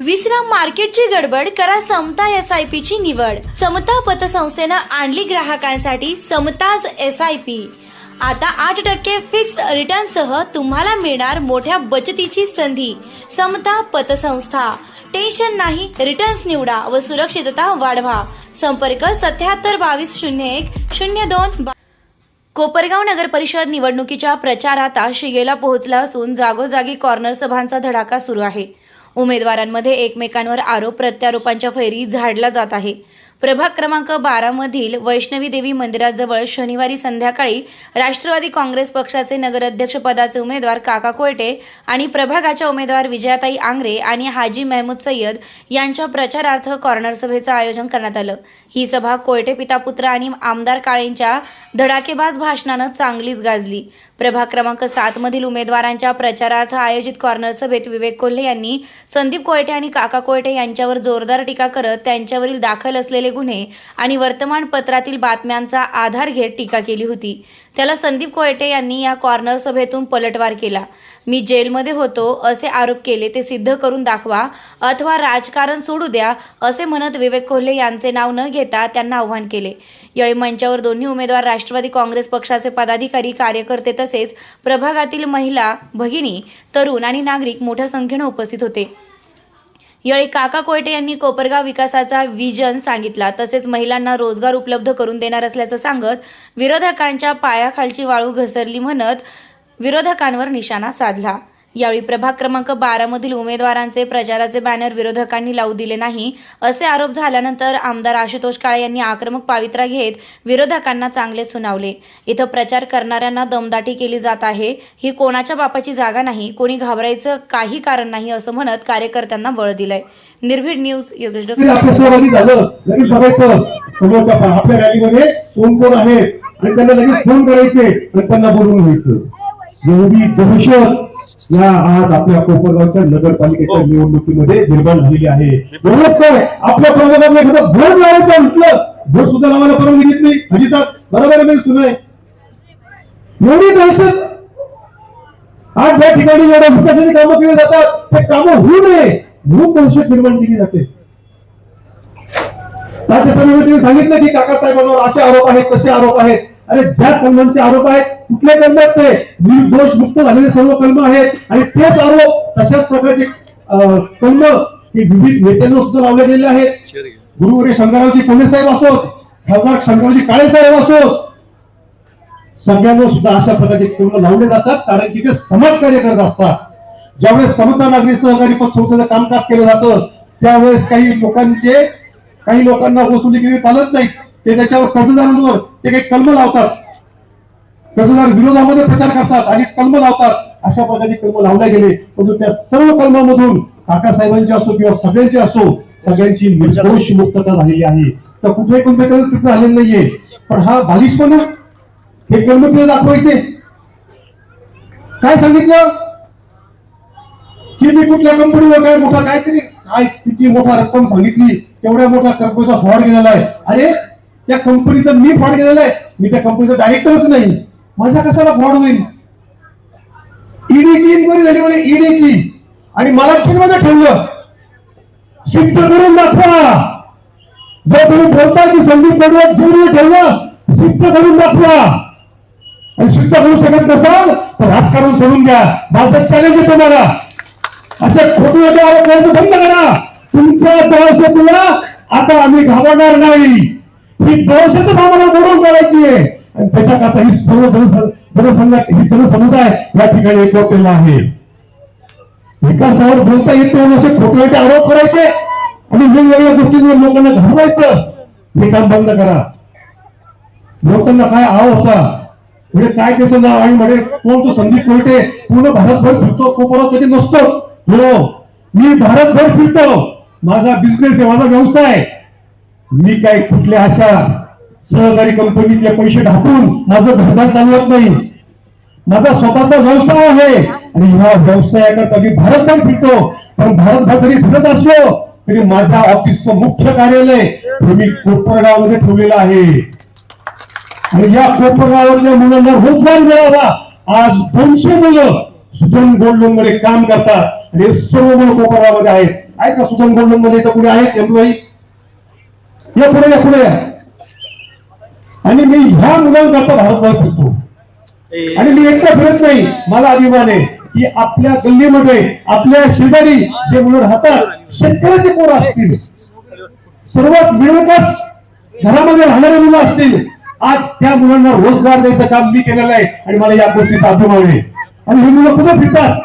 विश्राम मार्केटची गडबड करा समता एस आय पी ची निवड. समता पतसंस्थेनं आणली ग्राहकांसाठी समताज एस आय पी आता आठ टक्के फिक्स्ड रिटर्न सह तुम्हाला मिळणार मोठ्या बचतीची संधी. समता पतसंस्था. टेन्शन नाही रिटर्न्स निवडा व सुरक्षितता वाढवा. संपर्क सत्याहत्तर बावीस शून्य एक शून्य दोन बा- कोपरगाव नगर परिषद निवडणुकीच्या प्रचारात शिगेला पोहोचला असून जागोजागी कॉर्नर सभांचा धडाका सुरू आहे. उमेदवारांमध्ये एकमेकांवर आरोप प्रत्यारोपांच्या फैरी झाडला जात आहे. प्रभाग क्रमांक बारामधील वैष्णवी देवी मंदिराजवळ शनिवारी संध्याकाळी राष्ट्रवादी काँग्रेस पक्षाचे नगराध्यक्ष पदाचे उमेदवार काका कोयटे आणि प्रभागाच्या उमेदवार विजयाताई आंग्रे आणि हाजी महमूद सय्यद यांच्या प्रचारार्थ कॉर्नर सभेचं आयोजन करण्यात आलं. ही सभा कोयटे पिता पुत्र आणि आमदार काळेंच्या धडाकेबाज भाषणानं चांगलीच गाजली. प्रभाग क्रमांक सात मधील उमेदवारांच्या प्रचारार्थ आयोजित कॉर्नर सभेत विवेक कोल्हे यांनी संदीप कोयटे आणि काका कोयटे यांच्यावर जोरदार टीका करत त्यांच्यावरील दाखल असलेले गुन्हे आणि वर्तमानपत्रातील बातम्यांचा आधार घेत टीका केली होती. त्याला संदीप कोयटे यांनी या कॉर्नर सभेतून पलटवार केला. मी जेलमध्ये होतो असे आरोप केले ते सिद्ध करून दाखवा अथवा राजकारण सोडू द्या असे म्हणत विवेक कोल्हे यांचे नाव न घेता त्यांना आव्हान केले. यावेळी मंचावर दोन्ही उमेदवार राष्ट्रवादी काँग्रेस पक्षाचे पदाधिकारी कार्यकर्ते तसेच प्रभागातील महिला भगिनी तरुण आणि नागरिक मोठ्या संख्येनं उपस्थित होते. यावेळी काका कोयटे यांनी कोपरगाव विकासाचा विजन सांगितला. तसेच महिलांना रोजगार उपलब्ध करून देणार असल्याचं सांगत विरोधकांच्या पायाखालची वाळू घसरली म्हणत विरोधकांवर निशाणा साधला. यावेळी प्रभाग क्रमांक बारा मधील उमेदवारांचे प्रचाराचे बॅनर विरोधकांनी लावू दिले नाही असे आरोप झाल्यानंतर आमदार आशुतोष काळे यांनी आक्रमक पावित्रा घेत विरोधकांना चांगले सुनावले. इथं प्रचार करणाऱ्यांना दमदाटी केली जात आहे. ही कोणाच्या बापाची जागा नाही कोणी घाबरायचं काही कारण नाही असं म्हणत कार्यकर्त्यांना बळ दिलंय. निर्भीड न्यूज योगेश डोके. आपल्या रॅलीमध्ये कोण कोण आहेत आणि त्यांना लगेच फोन करायचे आणि त्यांना बोलून घ्यायचं. एवढी दहशत या आज आपल्या कोपरगावच्या नगरपालिकेच्या निवडणुकीमध्ये निर्माण झालेली आहे. एवढंच काय आपल्या प्रभागातलं एखादं भोट लावायचं म्हटलं भोट सुद्धा लावायला परवानगी देत नाही. हाजी साहेब बरोबर आहे मी सुनाय एवढी दहशत? आज या ठिकाणी एवढ्या विकासाची कामं केली जातात. ते कामं होऊ नये. म्हणून दहशत निर्माण केली जाते. राज्य समितीने सांगितलं की काकासाहेबांवर असे आरोप आहेत तसे आरोप आहेत. अरे ज्या कलमांचे आरोप आहेत कुठले कलम आहेत ते? निर्दोष मुक्त झालेले सर्व कलम आहेत आणि तेच आरोप तशाच प्रकारचे कलम हे विविध नेत्यांना सुद्धा लावले गेलेले आहेत. गुरुवरे शंकररावजी कोले साहेब असोत खासदार शंकररावजी काळे साहेब असोत सगळ्यांना सुद्धा अशा प्रकारचे कलम लावले जातात कारण की ते समाजकार्य करत असतात. ज्यावेळेस समता नागरी सहकारी पतसंस्थेचं कामकाज केलं जातं त्यावेळेस काही लोकांचे काही लोकांना वसुली केली चालत नाही ते त्याच्यावर कर्जदारांवर ते काही कलम लावतात. कर्जदार विरोधामध्ये प्रचार करतात आणि कलम लावतात. अशा प्रकारचे कलम लावले गेले. परंतु त्या सर्व कलमामधून काकासाहेबांचे असो किंवा सगळ्यांचे असो सगळ्यांची निर्दोष मुक्तता झालेली आहे. तर कुठे कोणत्या कलम झालेलं नाहीये. पण हा बालिशपणा हे कलम तिथे दाखवायचे. काय सांगितलं? की मी कुठल्या कंपनीवर काय मोठा काहीतरी काय किती मोठा रक्कम सांगितली तेवढ्या मोठ्या कर्मचा फ्रॉड गेलेला आहे. अरे त्या कंपनीचा मी फॉड गेलेला आहे. मी त्या कंपनीचा डायरेक्टरच नाही. माझ्या कशाला फॉड होईल? ईडीची इन्क्वायरी झाली म्हणे ईडीची आणि मला मध्ये ठेवलं? सिद्ध करून दाखवा. जर तुम्ही बोलता की संदीप बडवत जुनी ठेवलं सिद्ध करून दाखवा. आणि सिद्ध करू शकत नसाल तर राजकारण सोडून द्या. माझं चॅलेंज आहे तुम्हाला. असे खोटे आरोप करायचं बंद करा. तुमच्या दहशतीला आता आम्ही घाबरणार नाही. ही दहशतच आम्हाला मोडून काढायची आहे. आणि त्याच्याकरता ही सर्व जनसं- जनसंघ ही जनसमुदाय या ठिकाणी एकवटलेला आहे. विकासावर बोलता येत नाही असे खोटे आरोप करायचे आणि वेगवेगळ्या गोष्टींवर लोकांना घालवायचं. हे काम बंद करा. लोकांना काय आव होता? म्हणजे काय ते समजा आणि म्हणे कोण तो संदीप कोयटे? पूर्ण भारतभर फिरतो कोपरा कधी नसतो हो मी भारतभर फिरतो. माझा बिझनेस आहे माझा व्यवसाय आहे. मी काय कुठल्या अशा सहकारी कंपनीतले पैसे ढाकून माझं धंदा चालवत नाही? माझा स्वतःचा व्यवसाय आहे. आणि ह्या व्यवसायाकरता मी भारतभर फिरतो. पण भारतभर जरी फिरत असलो तरी माझ्या ऑफिसचं मुख्य कार्यालय हे मी कोपरगावमध्ये ठेवलेलं आहे. आणि या कोपरगावातल्या मुलांना रोजगार मिळावा. आज दोनशे मुलं सुजन गोल्ड लोनमध्ये काम करतात. आणि सर्व मुलं कोपरगावमध्ये आहेत. आहेत का सुगम गोल्डनमध्ये कुठे आहेत? एम्प्लॉई? या पुढे या पुढे. या आणि मी ह्या मुलांकरता भारतभर फिरतो. आणि मी एकटा फिरत नाही. मला अभिमान आहे की आपल्या गल्लीमध्ये आपल्या शेजारी जे मुलं राहतात शेतकऱ्याचे पोरं असतील. सर्वात मिळवतच घरामध्ये राहणारे मुलं असतील. आज त्या मुलांना रोजगार द्यायचं काम मी केलेलं आहे आणि मला या गोष्टीचा अभिमान आहे. आणि हे मुलं कुठं फिरतात?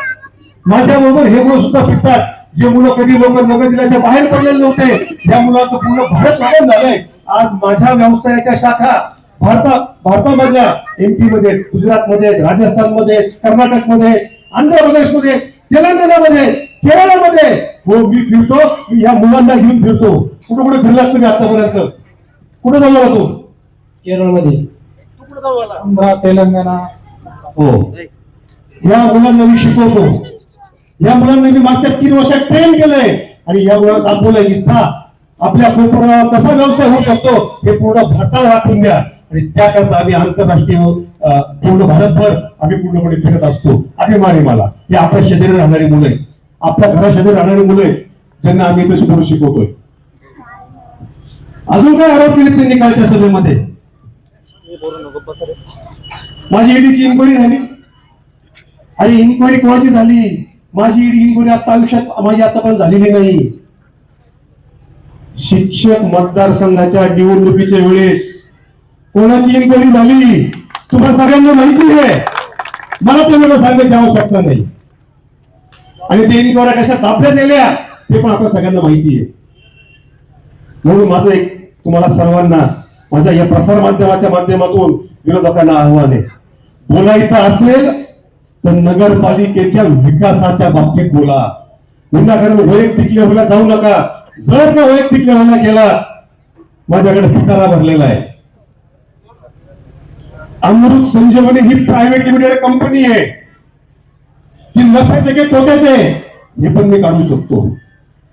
माझ्याबरोबर हे मुलं सुद्धा फिरतात. जे मुलं कधी लोक नगर जिल्ह्याच्या बाहेर पडलेले नव्हते त्या मुलाचं पूर्ण भारत लागून झालंय. आज माझ्या व्यवसायाच्या शाखा भारता भारतामधल्या एमपी मध्ये गुजरात मध्ये राजस्थानमध्ये कर्नाटकमध्ये आंध्र प्रदेशमध्ये तेलंगणामध्ये केरळमध्ये. हो मी फिरतो मी ह्या मुलांना घेऊन फिरतो. कुठे कुठे फिरलास तुम्ही आतापर्यंत? कुठे जाऊ तू? केरळमध्ये. तेलंगणा. हो. या मुलांना मी शिकवतो. या मुलांना मी मागच्या तीन वर्षात ट्रेन केलंय. आणि या मुलांना दाखवलंय की जा आपल्या कोकणावर कसा व्यवसाय होऊ शकतो हे पूर्ण भारताला दाखवून द्या. आणि त्याकरता आम्ही आंतरराष्ट्रीय पूर्ण भारतभर आम्ही पूर्णपणे फिरत असतो. अभिमान आहे मला. हे आपल्या शेजारी राहणारी मुलं आपल्या घरा शेजारी राहणारी मुलं ज्यांना आम्ही तशी पूर्ण शिकवतोय. अजून काय आरोप केले त्यांनी कालच्या सभेमध्ये? माझी ईडीची इन्क्वायरी झाली. आणि इन्क्वायरी कोणाची झाली? माझी ईडी गुन्हे आता आयुष्यात माझी आतापर्यंत झालेली नाही. शिक्षक मतदारसंघाच्या निवडणुकीच्या वेळेस कोणाची इन्क्वायरी झाली? तुम्हाला सगळ्यांना माहिती आहे. मला तुम्हाला सांगायची आवश्यकता नाही. आणि ते इन्क्वायऱ्या कशा ताब्यात दिल्या ते पण आता सगळ्यांना माहिती आहे. म्हणून माझं एक तुम्हाला सर्वांना माझ्या या प्रसार माध्यमाच्या माध्यमातून विरोधकांना आव्हान आहे. बोलायचं असेल तर नगरपालिकेच्या विकासाच्या बाबतीत बोला. विनाकारण वैयक्तिक लेवलला जाऊ नका. जर का वैयक्तिक लेवलला गेला माझ्याकडे पिटारा भरलेला आहे. अमृत संजीवनी ही प्रायव्हेट लिमिटेड कंपनी आहे. ती नफ्यात आहे की तोट्यात आहे? हे पण मी काढू शकतो.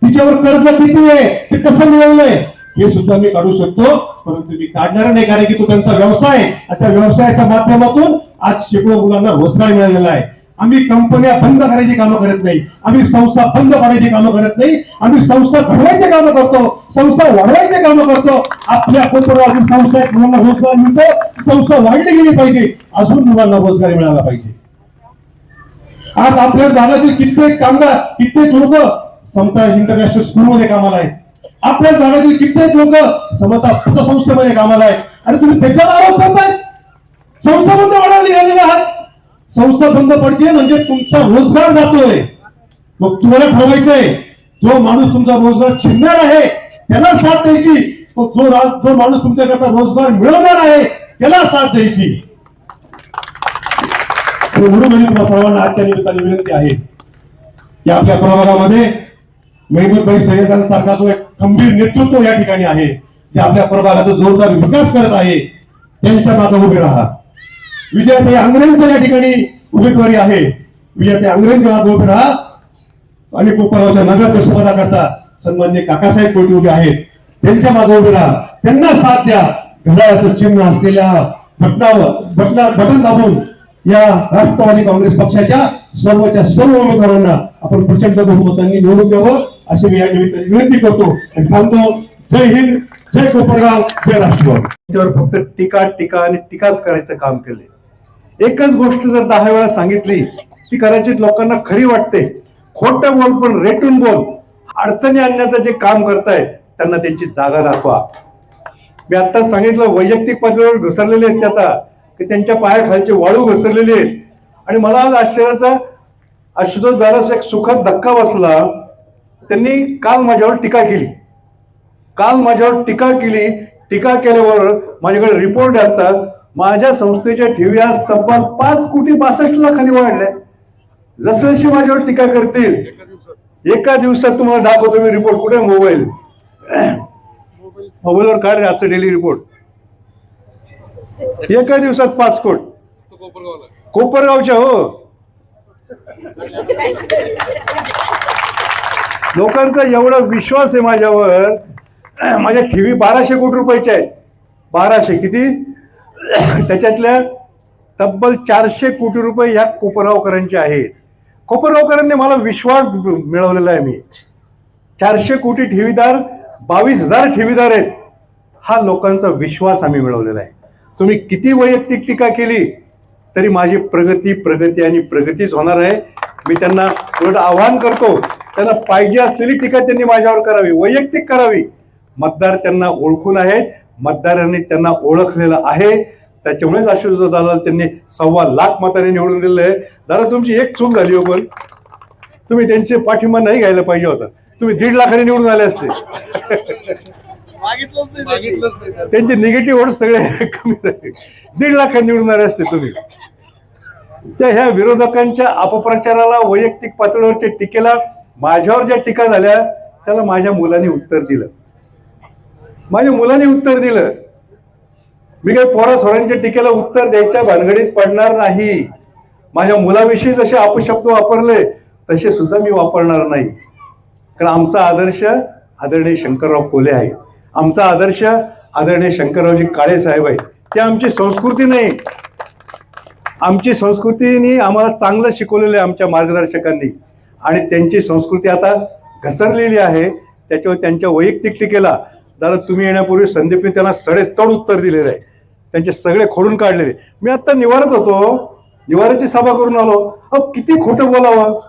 तिच्यावर कर्ज किती आहे? ते कसं मिळवलंय? हे सुद्धा मी काढू शकतो. परंतु मी काढणार नाही कारण की तो त्यांचा व्यवसाय आहे. आणि त्या व्यवसायाच्या माध्यमातून आज शेकडो मुलांना रोजगार मिळालेला आहे. आम्ही कंपन्या बंद करायची कामं करत नाही. आम्ही संस्था बंद पाडायची कामं करत नाही. आम्ही संस्था घडवायची कामं करतो. संस्था वाढवायची कामं करतो. आपल्या कोपरावरील संस्था मुलांना रोजगार मिळतो. संस्था वाढली गेली पाहिजे. अजून मुलांना रोजगार मिळाला पाहिजे. आज आपल्या भागातील कित्येक कामगार कित्येक लोक समता इंटरनॅशनल स्कूलमध्ये कामाला आहेत. आपल्या भागातील कित्येक लोक समता पतसंस्थेमध्ये कामाला आहेत. आणि तुम्ही त्याच्यावर आरोप करताय. संस्था बंद पडायला निघालेल्या आहात संस्था बंद पडते म्हणजे तुमचा रोजगार जातोय. मग तुम्हाला ठरवायचंय जो माणूस तुमचा रोजगार छिनणार आहे त्याला साथ द्यायची. जो जो माणूस तुमच्याकरता रोजगार मिळवणार आहे त्याला साथ द्यायची. म्हणून सर्वांना आजच्या निमित्ताने विनंती आहे की आपल्या प्रभागामध्ये मेहमूदभाई सय्यदांसारखा जो एक खंबीर नेतृत्व या ठिकाणी आहे जे आपल्या प्रभागाचा जोरदार विकास करत आहे त्यांच्या मागे उभे राहा. विजयाताई आंग्रेंचं या ठिकाणी उमेदवारी आहे. विजयाताई आंग्रेंच्या मागे उभे राहा. आणि कोपरावच्या नव्या पशुपदा करता सन्मान्य काकासाहेब कोटी उभे आहेत. त्यांच्या मागे उभे राहा. त्यांना साथ द्या. घड्याळाचं चिन्ह असलेल्या बटनावर बटना बटन दाबून या राष्ट्रवादी काँग्रेस पक्षाच्या सर्वच्या सर्व उमेदवारांना आपण प्रचंड बहुमतांनी निवडून द्यावं अशी मी या निमित्ताने विनंती करतो. आणि सांगतो जय हिंद जय कोपरगाव जय राष्ट्रवाद. त्यावर फक्त टीका टीका आणि टीकाच करायचं काम केले एकच गोष्ट जर दहा वेळा सांगितली ती करायची लोकांना खरी वाटते. खोटं बोल पण रेटून बोल. अडचणी आणण्याचं जे काम करतायत त्यांना त्यांची जागा दाखवा. मी आता सांगितलं वैयक्तिक पातळीवर घसरलेले आहेत ते आता. की त्यांच्या पायाखालचे वाळू घसरलेले आहेत. आणि मला आज आश्चर्याचा आशुतोष दारास एक सुखद धक्का बसला. त्यांनी काल माझ्यावर टीका केली. काल माझ्यावर टीका केली. टीका केल्यावर माझ्याकडे रिपोर्ट येतात माझ्या संस्थेच्या ठेवी आज तब्बल पाच कोटी बासष्ट लाखांनी वाढल्या. जसजशी माझ्यावर टीका करतील एका दिवसात तुम्हाला दाखवतो मी रिपोर्ट कुठे मोबाईल मोबाईलवर काढ रे डेली रिपोर्ट एका दिवसात पाच कोट. कोपरगावच्या हो. लोकांचा एवढा विश्वास आहे माझ्यावर. माझ्या ठेवी बाराशे कोटी रुपयाच्या आहेत. बाराशे किती? त्याच्यातल्या तब्बल चारशे कोटी रुपये ह्या कोपरगावकरांचे आहेत. कोपरगावकरांनी मला विश्वास मिळवलेला आहे मी. चारशे कोटी ठेवीदार बावीस हजार ठेवीदार आहेत. हा लोकांचा विश्वास आम्ही मिळवलेला आहे. तुम्ही किती वैयक्तिक टीका केली तरी माझी प्रगती प्रगती आणि प्रगतीच होणार आहे. मी त्यांना उलट आवाहन करतो त्यांना पाहिजे असलेली टीका त्यांनी माझ्यावर करावी वैयक्तिक करावी. मतदार त्यांना ओळखून आहेत मतदारांनी त्यांना ओळखलेलं आहे. त्याच्यामुळेच आशुतोष दादा त्यांनी सव्वा लाख मताने निवडून दिलेलं आहे. दादा तुमची एक चूक झाली हो पण तुम्ही त्यांचे पाठिंबा नाही घ्यायला पाहिजे होता. तुम्ही दीड लाखाने निवडून आले असते. त्यांचे निगेटिव्ह वोट सगळे कमी झाले. दीड लाखांनी निवडून आले असते तुम्ही. त्या ह्या विरोधकांच्या अपप्रचाराला वैयक्तिक पातळीवरच्या टीकेला माझ्यावर ज्या टीका झाल्या त्याला माझ्या मुलाने उत्तर दिलं. माझ्या मुलाने उत्तर दिलं. मी काही पोरा सोरांच्या टीकेला उत्तर द्यायच्या भानगडीत पडणार नाही. माझ्या मुलाविषयी जसे अपशब्द वापरले तसे सुद्धा मी वापरणार नाही. कारण आमचा आदर्श आदरणीय शंकरराव कोले आहेत. आमचा आदर्श आदरणीय शंकररावजी काळे साहेब आहेत. ते आमची संस्कृती नाही. आमची संस्कृतीने आम्हाला चांगलं शिकवलेलं आहे आमच्या मार्गदर्शकांनी. आणि त्यांची संस्कृती आता घसरलेली आहे. त्याच्यावर त्यांच्या वैयक्तिक टीकेला दादा तुम्ही येण्यापूर्वी संदीपने त्यांना सडेतोड उत्तर दिलेलं आहे. त्यांचे सगळे खोडून काढलेले मी आत्ता निवारत होतो. निवाराची सभा करून आलो. अहो किती खोटं बोलावं?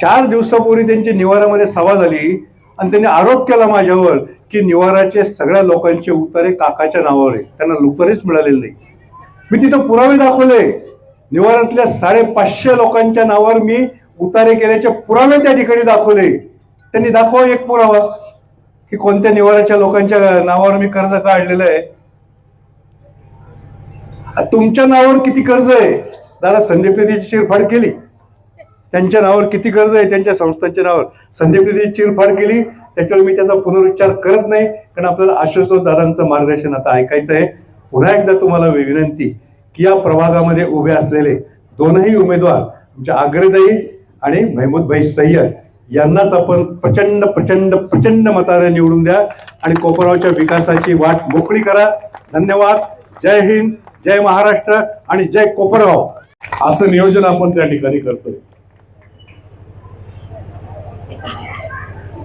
चार दिवसापूर्वी त्यांची निवारामध्ये सभा झाली आणि त्यांनी आरोप केला माझ्यावर. की निवाराचे सगळ्या लोकांचे उतारे काकाच्या नावावर आहे त्यांना उतारेच मिळालेले नाही. मी तिथं पुरावे दाखवले. निवारातल्या साडेपाचशे लोकांच्या नावावर मी उतारे केल्याचे पुरावे त्या ठिकाणी दाखवले. त्यांनी दाखवा एक पुरावा की कोणत्या निवाराच्या लोकांच्या नावावर मी कर्ज काढलेलं आहे. तुमच्या नावावर किती कर्ज आहे? दादा संदीपने त्याची चिरफाड केली. त्यांच्या नावावर किती कर्ज आहे? त्यांच्या संस्थांच्या नावावर. संदीपने त्याची चिरफाड केली. त्याच्यामुळे मी त्याचा पुनरुच्चार करत नाही. कारण आपल्याला आशुतोष दादांचं मार्गदर्शन आता ऐकायचं आहे. पुन्हा एकदा तुम्हाला विनंती की या प्रभागामध्ये उभे असलेले दोनही उमेदवार आमच्या अग्रजाई आणि महमूदभाई सय्यद यांनाच आपण प्रचंड प्रचंड प्रचंड मताने निवडून द्या आणि कोपरावच्या विकासाची वाट मोकळी करा. धन्यवाद. जय हिंद जय महाराष्ट्र आणि जय कोपरगाव असं नियोजन आपण त्या ठिकाणी करतोय.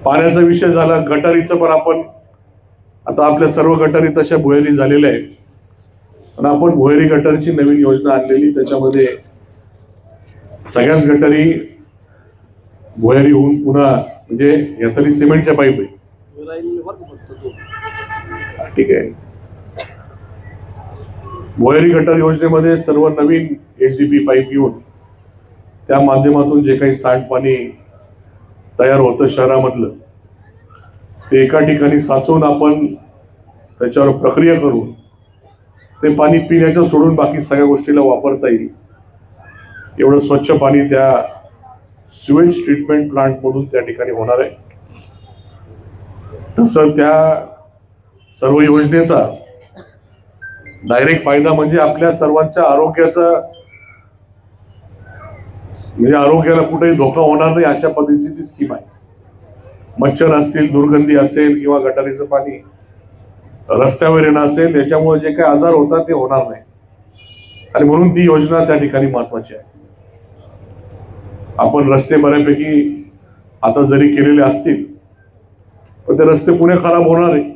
पाण्याचा विषय झाला गटारीचं पण आपण आता आपल्या सर्व गटारी तशा भुहेरी झालेल्या आहेत. पण आपण भुहेरी गटारची नवीन योजना आणलेली त्याच्यामध्ये सगळ्याच गटारी भुहेरी होऊन पुन्हा म्हणजे या तरी सिमेंटच्या पाईप आहे ठीक आहे. भुहेरी गटार योजनेमध्ये सर्व नवीन एच डी पी पाईप येऊन त्या माध्यमातून जे काही सांडपाणी तयार होतं शहरामधलं. ते एका ठिकाणी साचवून आपण त्याच्यावर प्रक्रिया करून ते पाणी पिण्याचं सोडून बाकी सगळ्या गोष्टीला वापरता येईल. एवढं स्वच्छ पाणी त्या सिवेज ट्रीटमेंट प्लांटमधून त्या ठिकाणी होणार आहे. तसं त्या सर्व योजनेचा डायरेक्ट फायदा म्हणजे आपल्या सर्वांच्या आरोग्याचा म्हणजे आरोग्याला कुठेही धोका होणार नाही अशा पद्धतीची ती स्कीम आहे. मच्छर असतील दुर्गंधी असेल किंवा गटारीचं पाणी रस्त्यावर येणं असेल याच्यामुळे जे काही आजार होतात ते होणार नाही. आणि म्हणून ती योजना त्या ठिकाणी महत्वाची आहे. आपण रस्ते बऱ्यापैकी आता जरी केलेले असतील पण ते रस्ते पुणे खराब होणार आहे.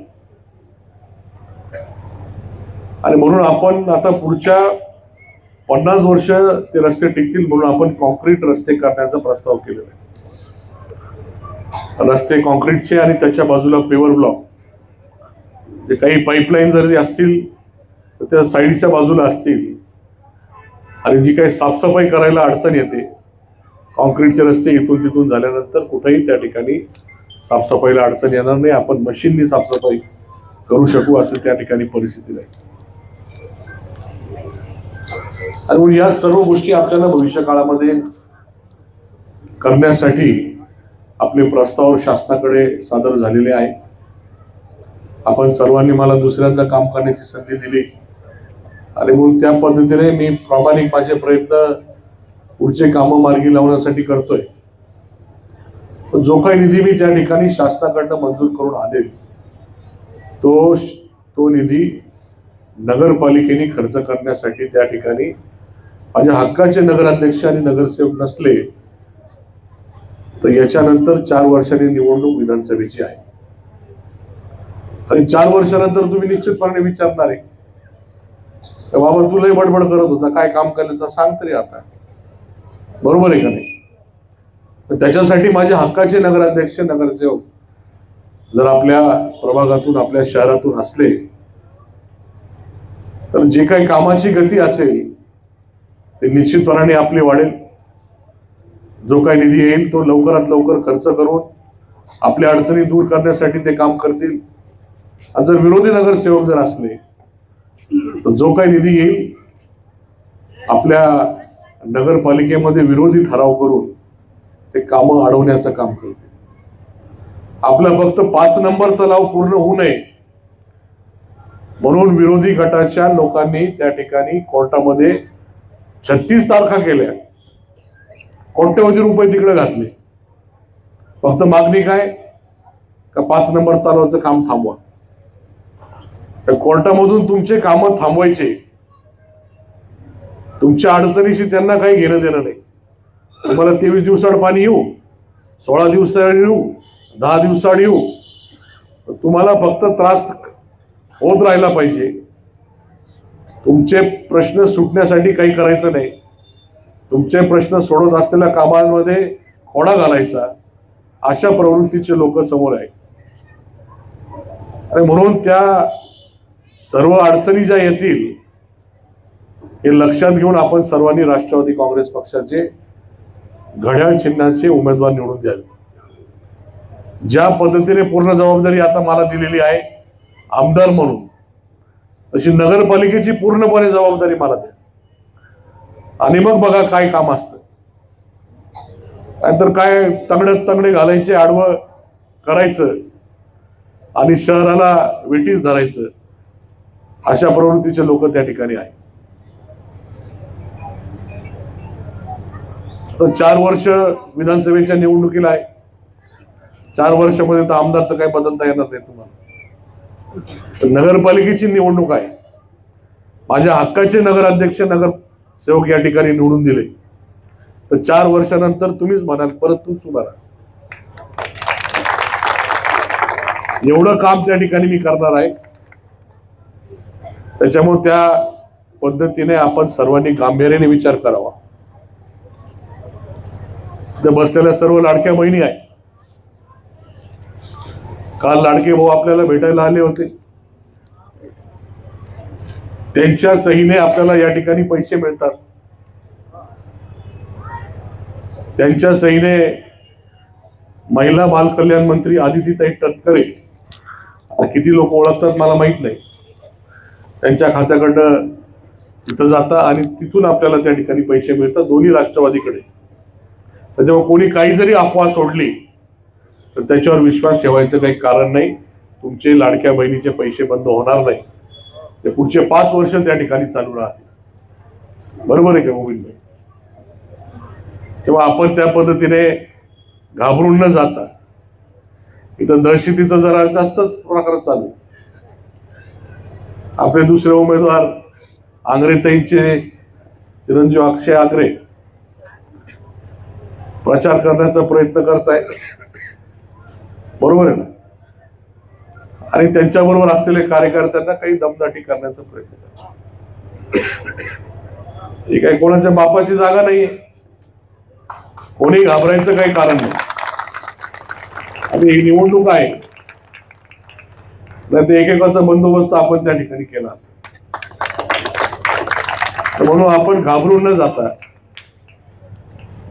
आणि म्हणून आपण आता पुढच्या पन्नास वर्ष ते रस्ते टिकतील म्हणून आपण कॉन्क्रीट रस्ते करण्याचा प्रस्ताव केलेला आहे. रस्ते कॉन्क्रीटचे आणि त्याच्या बाजूला पेवर ब्लॉक. जे काही पाईपलाईन जरी असतील तर त्या साईडच्या बाजूला असतील. आणि जी काही साफसफाई करायला अडचण येते कॉन्क्रीटचे रस्ते इथून तिथून झाल्यानंतर कुठेही त्या ठिकाणी साफसफाईला अडचण येणार नाही. आपण मशीननी साफसफाई करू शकू असं त्या ठिकाणी परिस्थिती नाही आणि या सर्व गोष्टी आपल्याला भविष्य काळामध्ये करण्यासाठी आपले प्रस्ताव शासनाकडे सादर झालेले आहे आपण सर्वांनी मला दुसऱ्यांदा काम करण्याची संधी दिली. आणि म्हणून त्या पद्धतीने मी प्रामाणिक माझे प्रयत्न पुढचे कामं मार्गी लावण्यासाठी करतोय. जो काही निधी मी त्या ठिकाणी शासनाकडनं मंजूर करून आले तो तो निधी नगरपालिकेने खर्च करण्यासाठी त्या ठिकाणी माझ्या हक्काचे नगराध्यक्ष आणि नगरसेवक नसले तर याच्यानंतर चार वर्षांनी निवडणूक विधानसभेची आहे. आणि चार वर्षानंतर तुम्ही निश्चितपणे विचारणार. आहे "तर बाबा तुलाही बडबड करत होता काय काम केलं तर सांग तरी आता. बरोबर आहे का नाही? त्याच्यासाठी माझे हक्काचे नगराध्यक्ष नगरसेवक जर आपल्या प्रभागातून आपल्या शहरातून असले तर जे काही कामाची गती असेल ते निश्चितपणाने आपली वाढेल. जो काही निधी येईल तो लवकरात लवकर खर्च करून आपल्या अडचणी दूर करण्यासाठी ते काम करतील. आणि जर विरोधी नगरसेवक जर असले तर जो काही निधी येईल आपल्या नगरपालिकेमध्ये विरोधी ठराव करून ते कामं अडवण्याचं काम करतील. आपला फक्त पाच नंबर तलाव पूर्ण होऊ नये म्हणून विरोधी गटाच्या लोकांनी त्या ठिकाणी कोर्टामध्ये छत्तीस तारखा केल्या. कोट्यवधी रुपये तिकडे घातले? फक्त मागणी काय? का पाच नंबर तलावाचं काम थांबवा. त्या कोर्टामधून तुमचे कामं थांबवायचे. तुमच्या अडचणीशी त्यांना काही घेणं देणं नाही. तुम्हाला तेवीस दिवसाआड पाणी येऊ सोळा दिवसाआड येऊ दहा दिवसाआड येऊ. तुम्हाला फक्त त्रास होत राहिला पाहिजे. तुमचे प्रश्न सुटण्यासाठी काही करायचं नाही. तुमचे प्रश्न सोडत असलेल्या कामांमध्ये खोडा घालायचा अशा प्रवृत्तीचे लोक समोर आहे आणि म्हणून त्या सर्व अडचणी ज्या येतील हे लक्षात घेऊन आपण सर्वांनी राष्ट्रवादी काँग्रेस पक्षाचे घड्याळ चिन्हाचे उमेदवार निवडून द्यावे. ज्या पद्धतीने पूर्ण जबाबदारी आता मला दिलेली आहे आमदार म्हणून तशी नगरपालिकेची पूर्णपणे जबाबदारी मला द्या. आणि मग बघा काय काम असतं. नाहीतर काय तंगड्यात तंगडे घालायचे आडवं करायचं आणि शहराला वेटीस धरायचं अशा प्रवृत्तीचे लोक त्या ठिकाणी आहे तर चार वर्ष विधानसभेच्या निवडणुकीला आहे. चार वर्षामध्ये तर आमदारचं काही बदलता येणार नाही तुम्हाला. नगरपालिकेची निवडणूक आहे. माझ्या हक्काचे नगराध्यक्ष नगर सेवक या ठिकाणी निवडून दिले. तर चार वर्षानंतर तुम्हीच म्हणाल परत तूच उभा राहा. एवढं काम त्या ठिकाणी मी करणार आहे. त्याच्यामुळे त्या पद्धतीने आपण सर्वांनी गांभीर्याने विचार करावा. त्या बसलेल्या सर्व लाडक्या बहिणी आहे काल लाडके भाऊ आपल्याला भेटायला आले होते. त्यांच्या सहीने आपल्याला या ठिकाणी पैसे मिळतात. त्यांच्या सहीने महिला बाल कल्याण मंत्री आदितीताई तटकरे किती लोक ओळखतात मला माहीत नाही. त्यांच्या खात्याकडनं तिथं जाता आणि तिथून आपल्याला त्या ठिकाणी पैसे मिळतात दोन्ही राष्ट्रवादीकडे. त्याच्यामुळे कोणी काही जरी अफवा सोडली तर त्याच्यावर विश्वास ठेवायचं काही कारण नाही. तुमचे लाडक्या बहिणीचे पैसे बंद होणार नाही. ते पुढचे पाच वर्ष त्या ठिकाणी चालू राहतील. बरोबर आहे का मोबिन भाई तेव्हा आपण त्या पद्धतीने घाबरून न जाता इथं दहशतीचा जरा जास्तच प्रकार चालू आपले दुसरे उमेदवार आंग्रेताईंचे चिरंजीव अक्षय आग्रे प्रचार करण्याचा प्रयत्न करताय बरोबर आहे ना? आणि त्यांच्याबरोबर असलेले कार्यकर्त्यांना काही दमदाटी करण्याचा प्रयत्न करायचा. ही काही कोणाच्या बापाची जागा नाहीये. कोणी घाबरायचं काही कारण नाही. आणि ही निवडणूक आहे. नाही तर एकेकाचा बंदोबस्त आपण त्या ठिकाणी केला असतो. तर म्हणून आपण घाबरून न जाता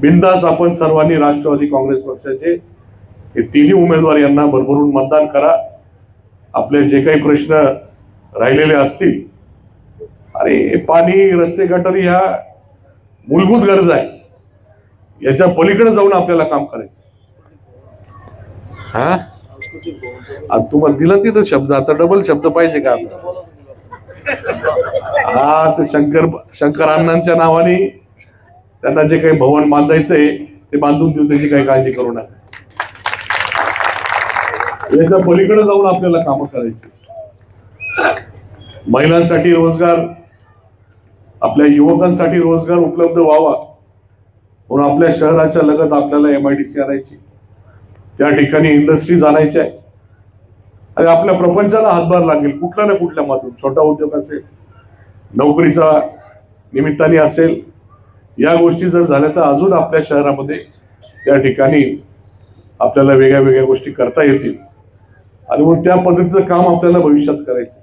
बिंदास आपण सर्वांनी राष्ट्रवादी काँग्रेस पक्षाचे हे तिन्ही उमेदवार यांना भरभरून मतदान करा. आपले जे काही प्रश्न राहिलेले असतील. आणि पाणी रस्ते गटर ह्या मूलभूत गरजा आहे याच्या पलीकडे जाऊन आपल्याला काम करायचं. हा? तुम्हाला दिला तिथं शब्द आता डबल शब्द पाहिजे का हा तर शंकर शंकर अण्णांच्या नावाने त्यांना जे काही भवन बांधायचंय ते बांधून देऊ त्याची काही काळजी करू नका. याच्या पलीकडे जाऊन आपल्याला कामं करायची. महिलांसाठी रोजगार आपल्या युवकांसाठी रोजगार उपलब्ध व्हावा म्हणून आपल्या शहराच्या लगत आपल्याला एम आय डी सी आणायची. त्या ठिकाणी इंडस्ट्रीज आणायच्या आहे. आणि आपल्या प्रपंचाला हातभार लागेल कुठल्या ना कुठल्या मातून छोटा उद्योग असेल नोकरीचा निमित्ताने असेल या गोष्टी जर झाल्या तर अजून आपल्या शहरामध्ये त्या ठिकाणी आपल्याला वेगळ्या वेगळ्या गोष्टी करता येतील. आणि मग त्या पद्धतीचं काम आपल्याला भविष्यात करायचं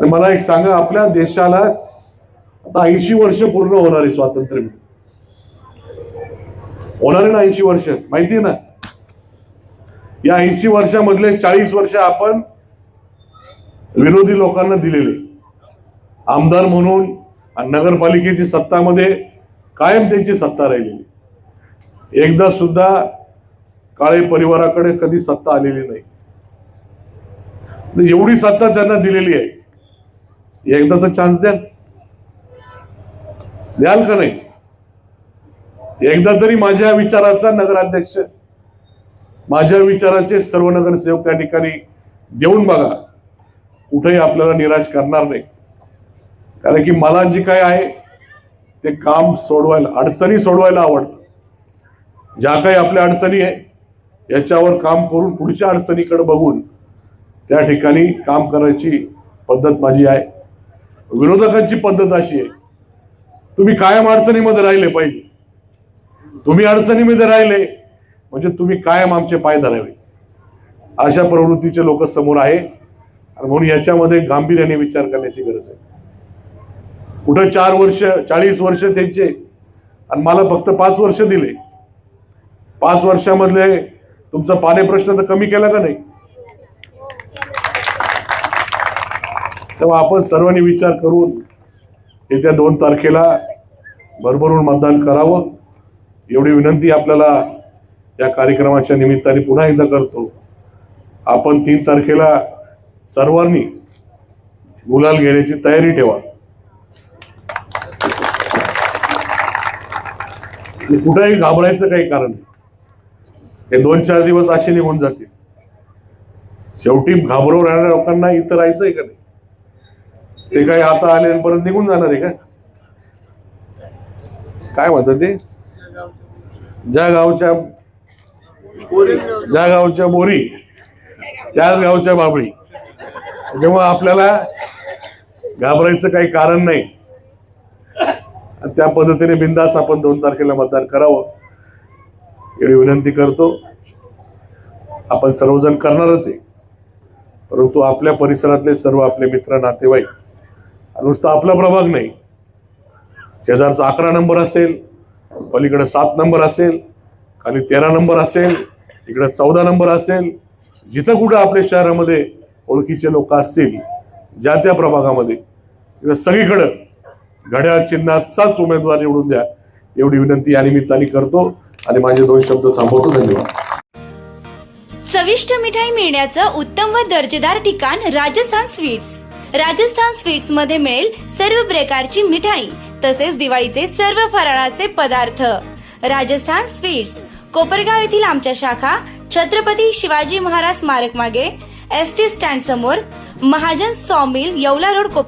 आणि मला एक सांगा आपल्या देशाला आता ऐंशी वर्ष पूर्ण होणार आहे स्वातंत्र्य मिळून. होणार आहे ना ऐंशी वर्ष? माहिती आहे ना? या ऐंशी वर्षामधले चाळीस वर्ष आपण विरोधी लोकांना दिलेले. आमदार म्हणून नगरपालिकेची सत्तामध्ये कायम त्यांची सत्ता राहिलेली. एकदा सुद्धा काळे परिवाराकडे कधी सत्ता आलेली नाही. एवढी सत्ता त्यांना दिलेली आहे. एकदा तर चान्स द्याल. द्याल का नाही? एकदा तरी माझ्या विचाराचा नगराध्यक्ष माझ्या विचाराचे सर्व नगरसेवक त्या ठिकाणी देऊन बघा. कुठेही आपल्याला निराश करणार नाही. कारण की मला जे काय आहे ते काम सोडवायला अडचणी सोडवायला आवडतं. ज्या काही आपल्या अडचणी आहे याच्यावर काम करून पुढच्या अडचणीकडे बघून त्या ठिकाणी काम करायची पद्धत माझी आहे. विरोधकांची पद्धत अशी आहे. तुम्ही कायम अडचणीमध्ये राहिले पाहिजे. तुम्ही अडचणीमध्ये राहिले म्हणजे तुम्ही कायम आमचे पाय धरावे अशा प्रवृत्तीचे लोक समोर आहे. आणि म्हणून याच्यामध्ये गांभीर्याने विचार करण्याची गरज आहे. कुठं चार वर्ष चाळीस वर्ष त्यांचे आणि मला फक्त पाच वर्ष दिले. पाच वर्षामधले तुमचा पाणी प्रश्न तर कमी केला का नाही? तेव्हा आपण सर्वांनी विचार करून येत्या दोन तारखेला भरभरून मतदान करावं. एवढी विनंती आपल्याला या कार्यक्रमाच्या निमित्ताने पुन्हा एकदा करतो. आपण तीन तारखेला सर्वांनी गुलाल घेण्याची तयारी ठेवा. कुठंही घाबरायचं काही कारण नाही. हे दोन चार दिवस असे निघून जातील. शेवटी घाबरवून राहणाऱ्या लोकांना इथं राहायचंय का नाही? ते काय आता आले परत निघून जाणार आहे का? काय म्हणतात ते? ज्या गावच्या ज्या गावच्या बोरी त्याच गावच्या बाबळी. जेव्हा आपल्याला घाबरायचं काही कारण नाही. आणि त्या पद्धतीने बिंदास आपण दोन तारखेला मतदान करावं. एवढी विनंती करतो. आपण सर्वजण करणारच आहे. परंतु आपल्या परिसरातले सर्व आपले मित्र नातेवाईक नुसतं आपला प्रभाग नाही. शेजारचा अकरा नंबर असेल पलीकडे सात नंबर असेल खाली तेरा नंबर असेल इकडे चौदा नंबर असेल जिथं कुठं आपल्या शहरामध्ये ओळखीचे लोक असतील ज्या त्या प्रभागामध्ये तिथं सगळीकडं घड्याळ चिन्हात साच उमेदवार निवडून द्या एवढी विनंती या निमित्ताने करतो आणि माझे दोन शब्द थांबवतो. धन्यवाद. चविष्ट मिठाई मिळण्याचं उत्तम व दर्जेदार ठिकाण राजस्थान स्वीट्स. राजस्थान स्वीट्समध्ये मिळेल सर्व प्रकारची मिठाई तसेच दिवाळीचे सर्व फराळाचे पदार्थ. राजस्थान स्वीट्स कोपरगाव येथील आमच्या शाखा छत्रपती शिवाजी महाराज स्मारक मागे एस टी स्टँड समोर महाजन सॉमिल येवला रोड कोप